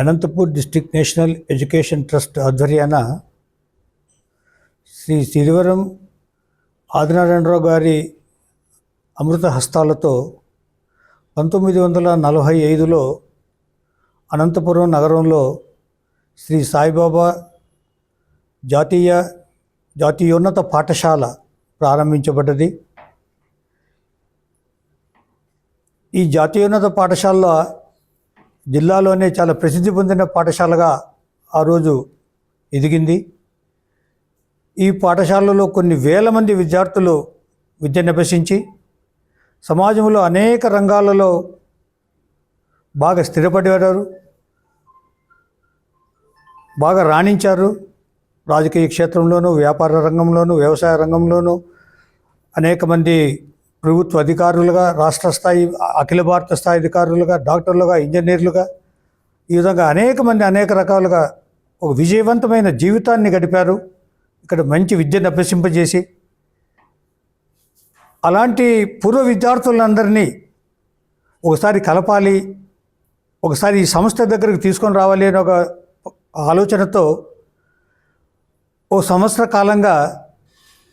Anantapur district national education trust ఆధ్వర్యాన Shri Sirivaram Adinarayana Rao గారి అమృత హస్తాలతో పంతొమ్మిది వందల నలభై ఐదులో అనంతపురం నగరంలో శ్రీ సాయిబాబా జాతీయ జాతీయోన్నత పాఠశాల ప్రారంభించబడ్డది. ఈ జాతీయోన్నత పాఠశాల జిల్లాలోనే చాలా ప్రసిద్ధి పొందిన పాఠశాలగా ఆ రోజు ఎదిగింది. ఈ పాఠశాలలో కొన్ని వేల మంది విద్యార్థులు విద్య అభ్యసించి సమాజంలో అనేక రంగాలలో బాగా స్థిరపడేవారు బాగా రాణించారు. రాజకీయ క్షేత్రంలోనూ వ్యాపార రంగంలోనూ వ్యవసాయ రంగంలోనూ అనేక మంది ప్రభుత్వ అధికారులుగా రాష్ట్ర స్థాయి అఖిల భారత స్థాయి అధికారులుగా డాక్టర్లుగా ఇంజనీర్లుగా ఈ విధంగా అనేక మంది అనేక రకాలుగా ఒక విజయవంతమైన జీవితాన్ని గడిపారు. ఇక్కడ మంచి విద్యను అభ్యసింపజేసి అలాంటి పూర్వ విద్యార్థులందరినీ ఒకసారి కలపాలి ఒకసారి ఈ సంస్థ దగ్గరికి తీసుకొని రావాలి అనే ఒక ఆలోచనతో ఓ సంవత్సర కాలంగా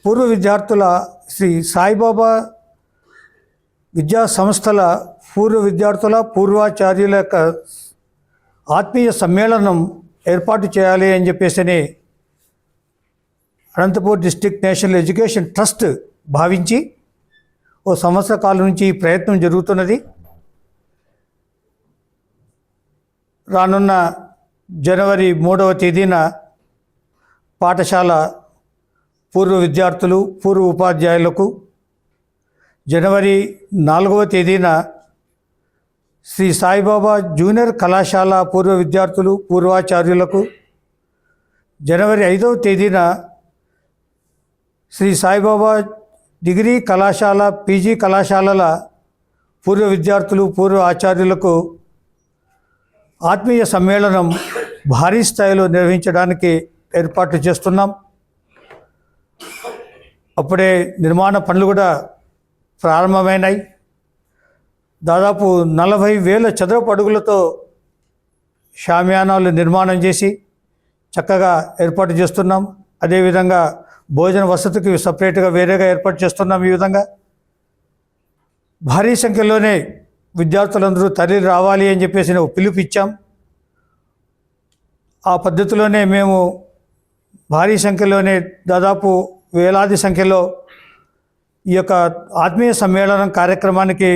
పూర్వ విద్యార్థుల శ్రీ సాయిబాబా విద్యా సంస్థల పూర్వ విద్యార్థుల పూర్వాచార్యుల యొక్క ఆత్మీయ సమ్మేళనం ఏర్పాటు చేయాలి అని చెప్పేసి Anantapur district national education trust భావించి ఓ సంవత్సర కాలం నుంచి ఈ ప్రయత్నం జరుగుతున్నది. రానున్న జనవరి మూడవ తేదీన పాఠశాల పూర్వ విద్యార్థులు పూర్వ ఉపాధ్యాయులకు జనవరి నాలుగవ తేదీన శ్రీ సాయిబాబా జూనియర్ కళాశాల పూర్వ విద్యార్థులు పూర్వాచార్యులకు జనవరి ఐదవ తేదీన శ్రీ సాయిబాబా డిగ్రీ కళాశాల పీజీ కళాశాలల పూర్వ విద్యార్థులు పూర్వ ఆచార్యులకు ఆత్మీయ సమ్మేళనం భారీ స్థాయిలో నిర్వహించడానికి ఏర్పాట్లు చేస్తున్నాం. అప్పుడే నిర్మాణ పనులు కూడా ప్రారంభమైనాయి. దాదాపు నలభై వేల చదరపు అడుగులతో షామియానాలు నిర్మాణం చేసి చక్కగా ఏర్పాటు చేస్తున్నాం. అదేవిధంగా భోజన వసతికి సపరేట్గా వేరేగా ఏర్పాటు చేస్తున్నాం ఈ విధంగా. భారీ సంఖ్యలోనే విద్యార్థులందరూ తరలి రావాలి అని చెప్పేసి పిలుపు ఇచ్చాం. ఆ పద్ధతిలోనే మేము భారీ సంఖ్యలోనే దాదాపు వేలాది సంఖ్యలో ఈ యొక్క ఆత్మీయ సమ్మేళనం కార్యక్రమానికి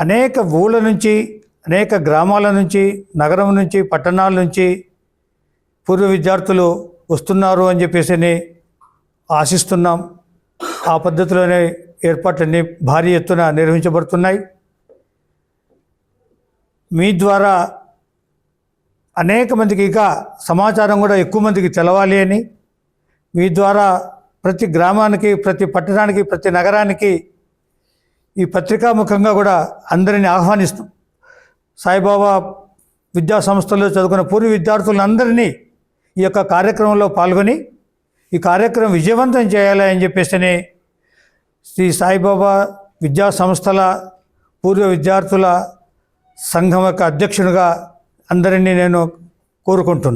అనేక ఊళ్ళ నుంచి అనేక గ్రామాల నుంచి నగరం నుంచి పట్టణాల నుంచి పూర్వ విద్యార్థులు వస్తున్నారు అని చెప్పేసి ఆశిస్తున్నాం. ఆ పద్ధతిలోనే ఏర్పాట్లన్నీ భారీ ఎత్తున నిర్వహించబడుతున్నాయి. మీ ద్వారా అనేక మందికి ఇంకా సమాచారం కూడా ఎక్కువ మందికి తెలవాలి అని మీ ద్వారా ప్రతి గ్రామానికి ప్రతి పట్టణానికి ప్రతి నగరానికి ఈ పత్రికాముఖంగా కూడా అందరిని ఆహ్వానిస్తాం. సాయిబాబా విద్యా సంస్థల్లో చదువుకున్న పూర్వ విద్యార్థులందరినీ ఈ యొక్క కార్యక్రమంలో పాల్గొని ఈ కార్యక్రమం విజయవంతం చేయాలి అని చెప్పేసి శ్రీ సాయిబాబా విద్యా సంస్థల పూర్వ విద్యార్థుల సంఘం యొక్క అధ్యక్షునిగా అందరినీ నేను కోరుకుంటున్నాను.